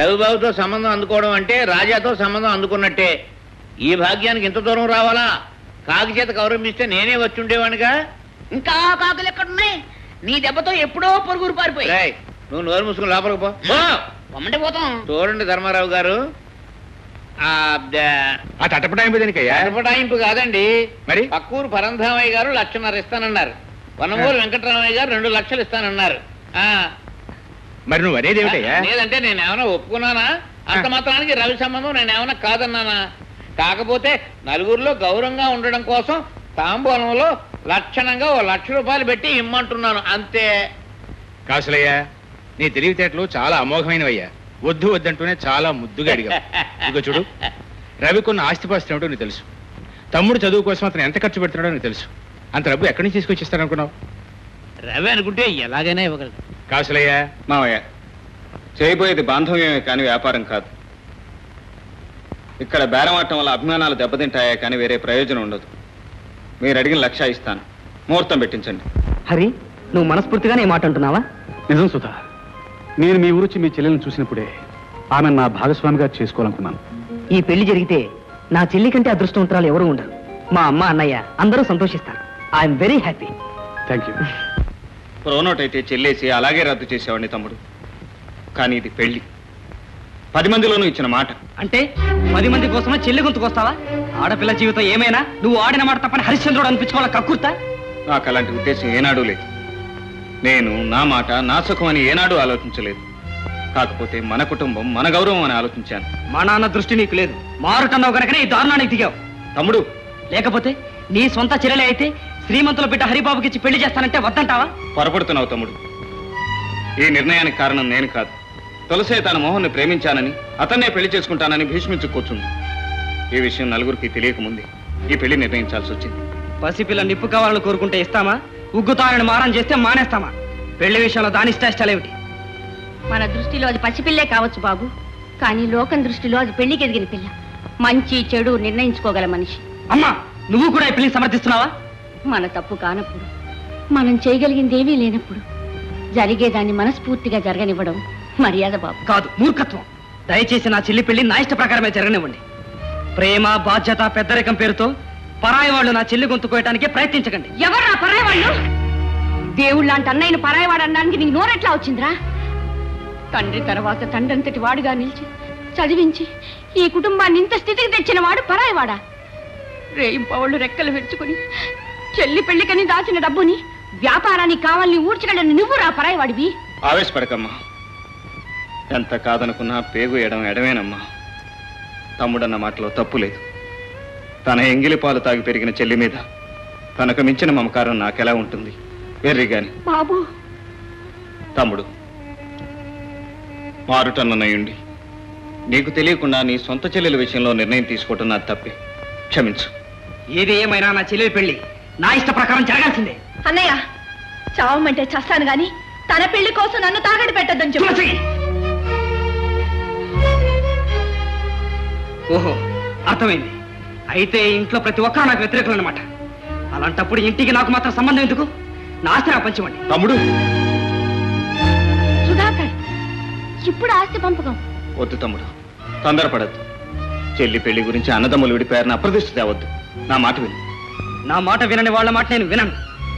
రవిబాబుతో సంబంధం అందుకోవడం అంటే రాజాతో సంబంధం అందుకున్నట్టే. ఈ భాగ్యానికి ఇంత దూరం రావాలా? కాకి చేత గౌరవిస్తే నేనే వచ్చి ఉండేవాడిగా ఇంకా కాకులు ఎక్కడున్నాయి? నీ దెబ్బతో ఎప్పుడో పొరుగురు పారిపోయి రేయ్, నువ్వు నోరు మూసుకుని లోపలికి పోతాం. చూడండి ధర్మారావు గారు. జరపటాయింపు కాదండి. మరి? పక్కూరు పరంధామయ్య గారు లక్షన్నర ఇస్తానన్నారు. వనమూరు వెంకటరామయ్య గారు రెండు లక్షలు ఇస్తానన్నారు. ఆ, మరి నువ్వు అనేది ఏమిటయ్యా? లేదంటే నేను ఏమైనా ఒప్పుకున్నానా? అంత మాత్రానికి రవి సంబంధం నేను ఏమైనా కాదన్నానా? కాకపోతే నలుగురిలో గౌరవంగా ఉండడం కోసం తాంబూలంలో లక్షణంగా ఓ లక్ష రూపాయలు పెట్టి ఇమ్మంటున్నాను అంతే. కాసులయ్యా నీ తెలివితేటలు చాలా అమోఘమైనవయ్యా. వద్దు వద్దంటూనే చాలా ముద్దుగా ఇదిగో చూడు రవి కొన్న ఆస్తిపాస్తులు ఏమిటో నీకు తెలుసు. తమ్ముడు చదువు కోసం అతను ఎంత ఖర్చు పెడుతున్నాడో నీకు తెలుసు. అంత డబ్బు ఎక్కడి నుంచి తీసుకొచ్చి ఇస్తాననుకున్నావు రవి అనుకుంటే ఎలాగైనా ఇవ్వగలదు కాసులయ్యా మావయ్య చేయబోయేది బాంధవ్యమే కానీ వ్యాపారం కాదు. ఇక్కడ బేరమాటం వల్ల అభిమానాలు దెబ్బతింటాయా కానీ వేరే ప్రయోజనం ఉండదు. మీరు అడిగిన లక్ష ఇస్తాను. ముహూర్తం పెట్టించండి. హరి నువ్వు మనస్ఫూర్తిగానే మాట అంటున్నావా? నిజం సుధా నేను మీ ఊరొచ్చి మీ చెల్లెల్ని చూసినప్పుడే ఆమె నా భాగస్వామిగా చేసుకోవాలనుకున్నాను. ఈ పెళ్ళి జరిగితే నా చెల్లి కంటే అదృష్టవంతరాలు ఎవరు ఉండరు. మా అమ్మ అన్నయ్య అందరూ సంతోషిస్తారు. I'm very happy thank you pronote అయితే చెల్లేసి అలాగే రద్దు చేసేవాడిని తమ్ముడు. కానీ ఇది పెళ్ళి పది మందిలోనూ ఇచ్చిన మాట. అంటే పది మంది కోసమే చెల్లి గొంతుకొస్తావా ఆడపిల్ల జీవితం ఏమైనా? నువ్వు ఆడిన మాట తప్పని హరిశ్చంద్రుడు అనిపించుకోవాలి కక్కుర్తా? నాకు అలాంటి ఉద్దేశం ఏనాడూ లేదు. నేను నా మాట నా సుఖం అని ఏనాడూ ఆలోచించలేదు. కాకపోతే మన కుటుంబం మన గౌరవం అని ఆలోచించాను. మా నాన్న దృష్టి నీకు లేదు. మారుటన్నావు కనుకనే ఈ దారుణానికి దిగావు. తమ్ముడు! లేకపోతే నీ సొంత చెల్లెలే అయితే శ్రీమంతుల బిడ్డ హరిబాబుకి ఇచ్చి పెళ్ళి చేస్తానంటే వద్దంటావా? పొరపడుతున్నావు తమ్ముడు. ఈ నిర్ణయానికి కారణం నేను కాదు. తులసే తన మోహన్ని ప్రేమించానని అతన్నే పెళ్ళి చేసుకుంటానని భీష్మించు కూర్చుంది. ఈ విషయం నలుగురికి తెలియకముందే ఈ పెళ్ళి నిర్ణయించాల్సి వచ్చింది. పసిపిల్ల నిప్పు కావాలని కోరుకుంటే ఇస్తామా? ఉగ్గుతానని మారం చేస్తే మానేస్తామా? పెళ్ళి విషయంలో దాని ఇష్టాయిష్టాలేమిటి మన దృష్టిలో అది పసిపిల్లే కావచ్చు బాబు. కానీ లోకం దృష్టిలో అది పెళ్ళికి ఎదిగిన పిల్ల. మంచి చెడు నిర్ణయించుకోగల మనిషి. అమ్మా నువ్వు కూడా ఈ పెళ్ళిని సమర్థిస్తున్నావా? మన తప్పు కానప్పుడు మనం చేయగలిగింది ఏమీ లేనప్పుడు జరిగేదాన్ని మనస్ఫూర్తిగా జరగనివ్వడం మర్యాద బాబు. కాదు మూర్ఖత్వం. దయచేసి నా చెల్లి పెళ్ళి నా ఇష్ట ప్రకారమే జరగనివ్వండి. ప్రేమ బాధ్యత పెద్దరికం పేరుతో పరాయి వాళ్ళు నా చెల్లి గొంతు కోయటానికి ప్రయత్నించకండి. ఎవరు నా పరాయవాళ్ళు దేవుడు లాంటి అన్నయ్యను పరాయవాడు అనడానికి నీకు నోరెట్లా వచ్చిందిరా? తండ్రి తర్వాత తండ్రంతటి వాడుగా నిలిచి చదివించి ఈ కుటుంబాన్ని ఇంత స్థితికి తెచ్చిన వాడు పరాయవాడా రేయింపవాళ్ళు రెక్కలు విరుచుకుని చెల్లి పెళ్ళికని దాచిన డబ్బుని వ్యాపారానికి కావాలని ఊడ్చగలని నువ్వు రా పరాయవాడివి. ఆవేశపడకమ్మా. ఎంత కాదనుకున్నా పేగు ఎడం ఎడమేనమ్మా. తమ్ముడన్న మాటలో తప్పు లేదు. తన ఎంగిలి పాలు తాగి పెరిగిన చెల్లి మీద తనకు మించిన మమకారం నాకెలా ఉంటుంది? వెర్రి గాని. బాబు. తమ్ముడు మారుటన్ననయుండి. నీకు తెలియకుండా నీ సొంత చెల్లెల విషయంలో నిర్ణయం తీసుకోవటం నా తప్పే. క్షమించు. ఏది ఏమైనా నా చెల్లెలి పెళ్ళి నా ఇష్ట ప్రకారం జరగాల్సిందే. అన్నయ్య చావమంటే చస్తాను గాని తన పెళ్ళి కోసం నన్ను తాగడి పెట్టద్దని తులసి! ఓహో అర్థమైంది. అయితే ఇంట్లో ప్రతి ఒక్కరు నాకు వ్యతిరేకులు అనమాట అలాంటప్పుడు ఇంటికి నాకు మాత్రం సంబంధం ఎందుకు? నా ఆస్తి నాకు పంచివ్వండి తమ్ముడు! సుధాకర్ ఇప్పుడు ఆస్తి పంపకం. వద్దు తమ్ముడు తొందరపడద్దు. చెల్లి పెళ్ళి గురించి అన్నదమ్ములు విడిపోయారని అప్రదిష్ట తేవద్దు. నా మాట విను. నా మాట వినని వాళ్ళ మాట నేను వినను.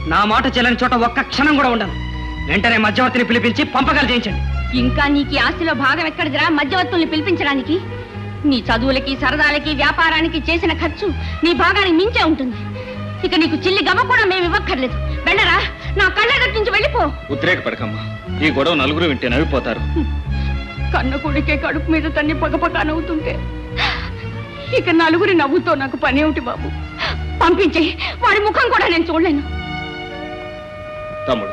నా మాట చెల్లని చోట ఒక్క క్షణం కూడా ఉండను. వెంటనే మధ్యవర్తిని పిలిపించి పంపకాలు చేయించండి. ఇంకా నీకు ఆస్తిలో భాగం ఎక్కడిదిరా? మధ్యవర్తుల్ని పిలిపించడానికి? నీ చదువులకి సరదాలకి వ్యాపారానికి చేసిన ఖర్చు నీ భాగానికి మించే ఉంటుంది. ఇక నీకు చిల్లి గవ్వ కూడా మేము ఇవ్వక్కర్లేదు. వెళ్ళరా? నా కళ్ళ నుంచి వెళ్ళిపో. ఉద్రేకపడకమ్మా. ఈ గొడవ నలుగురు వింటే నవ్విపోతారు. కన్న కొడుకే కడుపు మీద తన్ని పగపగా నవ్వుతుంటే. ఇక నలుగురి నవ్వుతో నాకు పని ఏమిటి బాబు? పంపించే వాడి ముఖం కూడా నేను చూడలేను. తమ్ముడు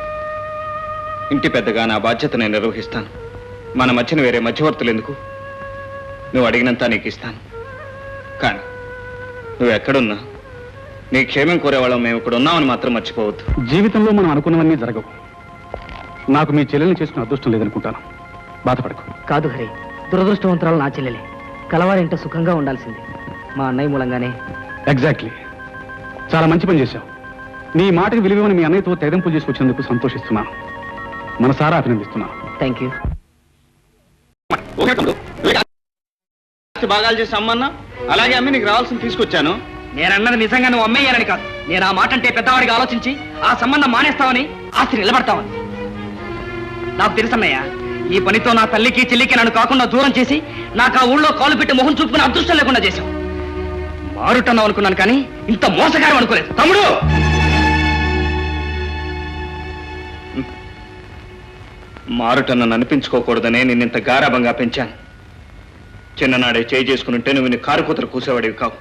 ఇంటి పెద్దగా నా బాధ్యత నేను నిర్వహిస్తాను. మన మధ్యన వేరే మధ్యవర్తులు ఎందుకు? నువ్వు అడిగినంత నీకు ఇస్తాను. కానీ నువ్వు ఎక్కడున్నా నీ క్షేమం కోరేవాళ్ళం మేము ఇక్కడ ఉన్నామని మాత్రం మర్చిపోవద్దు. జీవితంలో మనం అనుకున్నవన్నీ జరగవు. నాకు మీ చెల్లెల్ని చేసుకునే అదృష్టం లేదనుకుంటాను. బాధపడకు. కాదు హరి దురదృష్టవంతరాలు నా చెల్లెలే. కలవారింట సుఖంగా ఉండాల్సింది. మా అన్నయ్య మూలంగానే. ఎగ్జాక్ట్లీ చాలా మంచి పని చేశావు. నీ మాటకి విలువని మీ అన్నయ్యతో తెగంపు చేసుకొచ్చినందుకు సంతోషిస్తున్నాను మనసారా అభినందిస్తున్నాను థ్యాంక్ యూ భాగాలు చేసి అమ్మన్నా. అలాగే అమ్మి నీకు రావాల్సింది తీసుకొచ్చాను. నేనన్నది నిజంగా నువ్వు అమ్మేయాలని కాదు. నేను ఆ మాట అంటే పెద్దవాడిగా ఆలోచించి ఆ సంబంధం మానేస్తావని ఆస్తి నిలబడతావని. నాకు తెలుసన్నయ్య ఈ పనితో నా తల్లికి చెల్లికి నన్ను కాకుండా దూరం చేసి నాకు ఆ ఊళ్ళో కాలు పెట్టి మొహం చూపుకుని అదృష్టం లేకుండా చేశావు. మారుటన్నావు అనుకున్నాను కానీ ఇంత మోసగారం అనుకోలేదు. తమ్ముడు! మారుట నన్ను అనిపించుకోకూడదనే నిన్నింత గారాభంగా పెంచాను. చిన్ననాడే చేయి చేసుకుని ఉంటే నువ్వు నీ కారు కూతురు కూసేవాడివి కావు.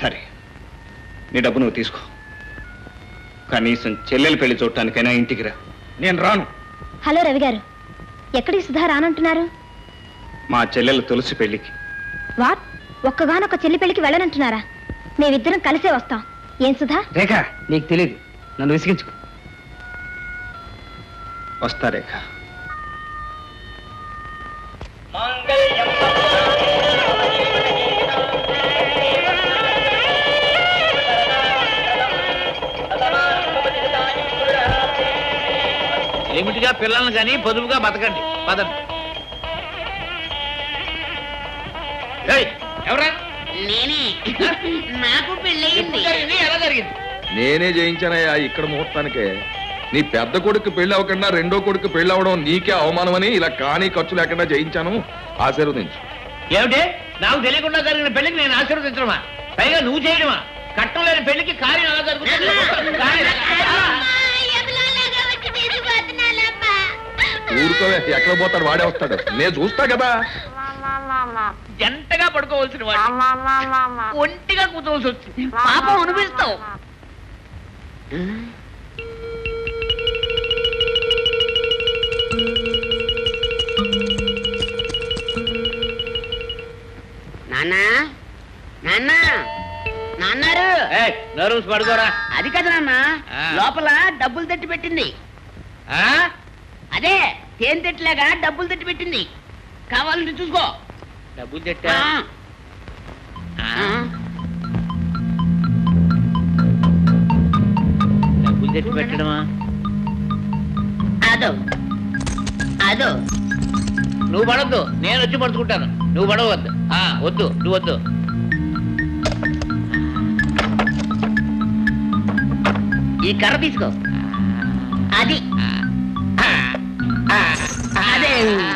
సరే నీ డబ్బు నువ్వు తీసుకో. కనీసం చెల్లెలు పెళ్ళి చూడటానికైనా ఇంటికి రా. నేను రాను. హలో రవి గారు ఎక్కడికి సుధా రానంటున్నారు? మా చెల్లెలు తులసి పెళ్ళికి. వాట్? ఒక్కగానొక్క చెల్లి పెళ్ళికి వెళ్ళనంటున్నారా? మేమిద్దరం కలిసే వస్తాం. ఏం సుధా? రేఖ నీకు తెలియదు నన్ను విసిగించుకో. వస్తా రేఖ. లిమిట్గా పిల్లల్ని కానీ పొదుపుగా బతకండి. పదండి. ఏయ్, ఎవరా? నేనే. నాకు ఎప్పుడు పెళ్ళయింది జరిగింది ఎలా జరిగింది? నేనే జయించానయ్యా ఇక్కడ ముహూర్తానికే. నీ పెద్ద కొడుకు పెళ్ళి అవ్వకుండా రెండో కొడుకు పెళ్ళి అవ్వడం నీకే అవమానమని ఇలా కానీ ఖర్చు లేకుండా జయించాను. ఆశీర్వదించు. ఏమిటి? నాకు తెలియకుండా జరిగిన పెళ్ళికి నేను ఆశీర్వదించడమా? పైగా నువ్వు చేయడమా? కట్టం లేని పెళ్ళికి కార్యం ఎలా జరుగుతుంది? ఊరుకోవే ఎక్కడ పోతాడు వాడే వస్తాడు. నేను చూస్తా కదా. జంటగా పడుకోవాల్సిన వాడు ఒంటిగా కూర్చోవలసి వచ్చింది. పాపం అనిపిస్తావు. నాన్నా నాన్నా నాన్నారు. పడుకోరా. అది కదా నాన్న. లోపల డబ్బులు తట్టి పెట్టింది. ఆ? అదే తేనె తెట్టులాగా డబ్బులు తట్టి పెట్టింది. కావాలంటే చూసుకో. డబ్బులు? ఆ. డబ్బులు తెచ్చి పెట్టడమా? అదో. అదో. నువ్వు పడొద్దు. నేను వచ్చి పడుచుకుంటాను నువ్వు పడవద్దు. ఆ, వద్దు. నువ్వు వద్దు. ఈ కర్ర తీసుకో. అది. అదే.